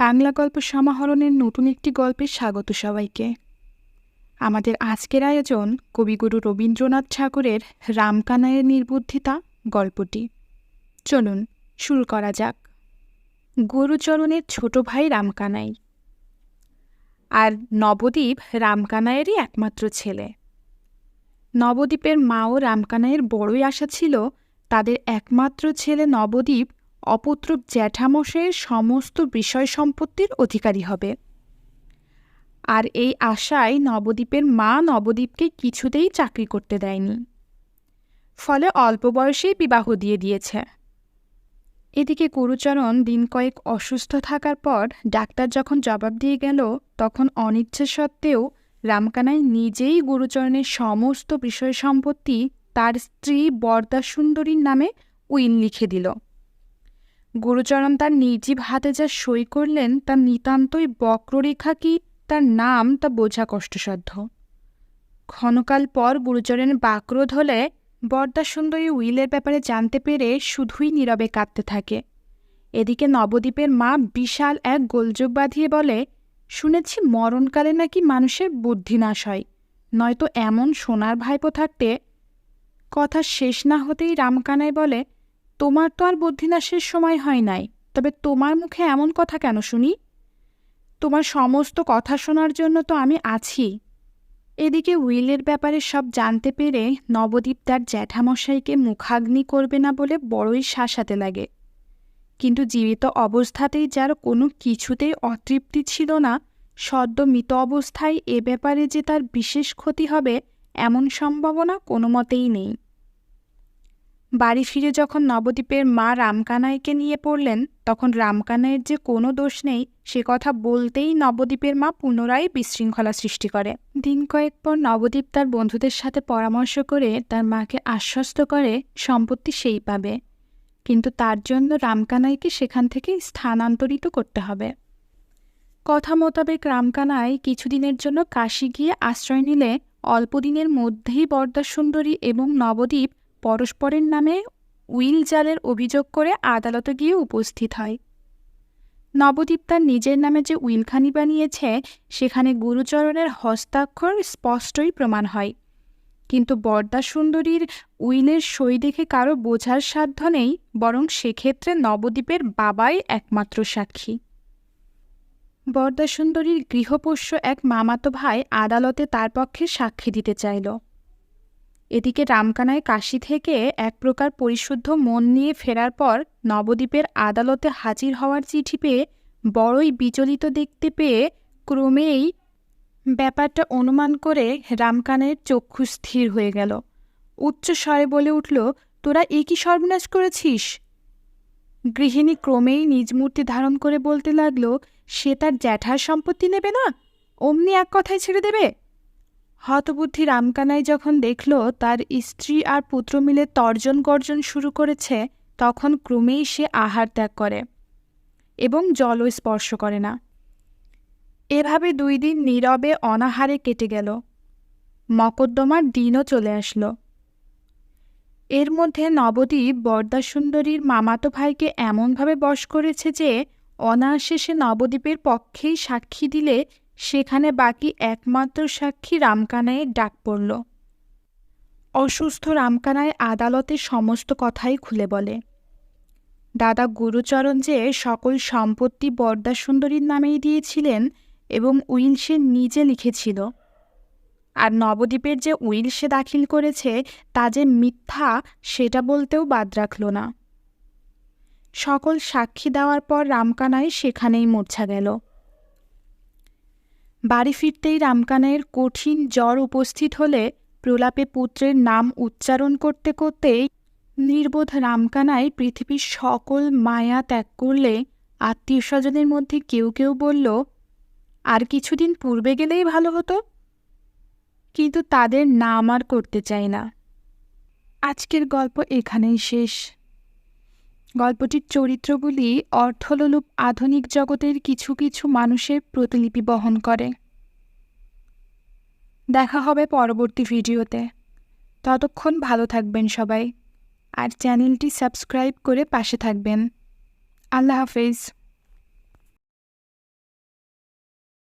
বাংলা গল্প সমাহরণের নতুন একটি গল্পে স্বাগত সবাইকে। আমাদের আজকের আয়োজন কবিগুরু রবীন্দ্রনাথ ঠাকুরের রামকানাইয়ের নির্বুদ্ধিতা গল্পটি। চলুন, শুরু করা যাক। গুরুচরণের ছোট ভাই রামকানাই। আর নবদ্বীপ রামকানাইয়েরই একমাত্র ছেলে। নবদ্বীপের মাও রামকানাইয়ের বড়ই আশা ছিল, তাদের একমাত্র ছেলে নবদ্বীপ অপুত্রক জ্যাঠামশাইয়ের সমস্ত বিষয় সম্পত্তির অধিকারী হবে। আর এই আশায় নবদ্বীপের মা নবদ্বীপকে কিছুতেই চাকরি করতে দেয়নি। ফলে অল্প বয়সেই বিবাহ দিয়ে দিয়েছে। এদিকে গুরুচরণ দিন কয়েক অসুস্থ থাকার পর ডাক্তার যখন জবাব দিয়ে গেল, তখন অনিচ্ছা সত্ত্বেও রামকানাই নিজেই গুরুচরণের সমস্ত বিষয় সম্পত্তি তার স্ত্রী বরদা সুন্দরীর নামে উইল লিখে দিল। গুরুচরণ তার নির্জীব হাতে যা সই করলেন, তা নিতান্তই বক্ররেখা কি, তার নাম তা বোঝা কষ্টসাধ্য। ক্ষণকাল পর গুরুচরণের বাক্রোধ হলে বরদা সুন্দরী উইলের ব্যাপারে জানতে পেরে শুধুই নীরবে কাঁদতে থাকে। এদিকে নবদ্বীপের মা বিশাল এক গোলযোগ বাঁধিয়ে বলে, শুনেছি মরণকালে নাকি মানুষের বুদ্ধি নাশ হয়, নয়তো এমন সোনার ভাইপো থাকতে? কথা শেষ না হতেই রামকানাই বলে তোমার তো আর বুদ্ধিনাশের সময় হয় নাই, তবে তোমার মুখে এমন কথা কেন শুনি? তোমার সমস্ত কথা শোনার জন্য তো আমি আছি। এদিকে উইলের ব্যাপারে সব জানতে পেরে নবদ্বীপ তার জ্যাঠামশাইকে মুখাগ্নি করবে না বলে বড়ই শাসাতে লাগে। কিন্তু জীবিত অবস্থাতেই যার কোনো কিছুতেই অতৃপ্তি ছিল না, সদ্য মৃত অবস্থায় এ ব্যাপারে যে তার বিশেষ ক্ষতি হবে, এমন সম্ভাবনা কোনো মতেই নেই। বাড়ি ফিরে যখন নবদ্বীপের মা রামকানাইকে নিয়ে পড়লেন, তখন রামকানাইয়ের যে কোনো দোষ নেই, সে কথা বলতেই নবদ্বীপের মা পুনরায় বিশৃঙ্খলা সৃষ্টি করে। দিন কয়েক পর নবদ্বীপ তার বন্ধুদের সাথে পরামর্শ করে তার মাকে আশ্বস্ত করে সম্পত্তি সেই পাবে। কিন্তু তার জন্য রামকানাইকে সেখান থেকে স্থানান্তরিত করতে হবে। কথা মোতাবেক রামকানাই কিছুদিনের জন্য কাশি গিয়ে আশ্রয় নিলে অল্পদিনের মধ্যেই বরদা সুন্দরী এবং নবদ্বীপ পরস্পরের নামে উইল জালের অভিযোগ করে আদালতে গিয়ে উপস্থিত হয়। নবদ্বীপ তার নিজের নামে যে উইলখানি বানিয়েছে, সেখানে গুরুচরণের হস্তাক্ষর স্পষ্টই প্রমাণ হয়। কিন্তু বরদা সুন্দরীর উইলের সই দেখে কারও বোঝার সাধ্য নেই, বরং সেক্ষেত্রে নবদ্বীপের বাবাই একমাত্র সাক্ষী। বরদা সুন্দরীর গৃহপোষ্য এক মামাতো ভাই আদালতে তার পক্ষে সাক্ষী দিতে চাইল। এদিকে রামকানায় কাশি থেকে এক প্রকার পরিশুদ্ধ মন নিয়ে ফেরার পর নবদ্বীপের আদালতে হাজির হওয়ার চিঠি পেয়ে বড়ই বিচলিত দেখতে পেয়ে ক্রমেই ব্যাপারটা অনুমান করে রামকানের চক্ষু স্থির হয়ে গেল। উচ্চ স্বরে বলে উঠল, তোরা এ কি সর্বনাশ করেছিস? গৃহিণী ক্রমেই নিজ মূর্তি ধারণ করে বলতে লাগল, সে তার জ্যাঠার সম্পত্তি নেবে না? অমনি এক কথায় ছেড়ে দেবে? হতবুদ্ধি রামকানাই যখন দেখল তার স্ত্রী আর পুত্র মিলে তর্জন গর্জন শুরু করেছে, তখন ক্রমেই সে আহার ত্যাগ করে এবং জলও স্পর্শ করে না। এভাবে দুই দিন নীরবে অনাহারে কেটে গেল। মকদ্দমার দিনও চলে আসলো। এর মধ্যে নবদ্বীপ বরদাসুন্দরীর মামাতো ভাইকে এমনভাবে বশ করেছে যে, অনায়াসে সে নবদ্বীপের পক্ষেই সাক্ষী দিলে সেখানে বাকি একমাত্র সাক্ষী রামকানাইয়ের ডাক পড়ল। অসুস্থ রামকানায় আদালতে সমস্ত কথাই খুলে বলে। দাদা গুরুচরণ যে সকল সম্পত্তি বরদা সুন্দরীর নামেই দিয়েছিলেন এবং উইল সে নিজে লিখেছিল। আর নবদ্বীপের যে উইল সে দাখিল করেছে, তা যে মিথ্যা, সেটা বলতেও বাদ রাখল না। সকল সাক্ষী দেওয়ার পর রামকানায় সেখানেই মূর্ছা গেল। বাড়ি ফিরতেই রামকানাইয়ের কঠিন জ্বর উপস্থিত হলে প্রলাপে পুত্রের নাম উচ্চারণ করতে করতেই নির্বোধ রামকানাই পৃথিবীর সকল মায়া ত্যাগ করলে আত্মীয় স্বজনের মধ্যে কেউ কেউ বলল, আর কিছুদিন পূর্বে গেলেই ভালো হতো। কিন্তু তাদের নাম আর করতে চাই না। আজকের গল্প এখানেই শেষ। গল্পটির চরিত্রগুলি অর্থলোলুপ আধুনিক জগতের কিছু কিছু মানুষের প্রতিলিপি বহন করে। দেখা হবে পরবর্তী ভিডিওতে। ততক্ষণ ভালো থাকবেন সবাই। আর চ্যানেলটি সাবস্ক্রাইব করে পাশে থাকবেন। আল্লাহ হাফেজ।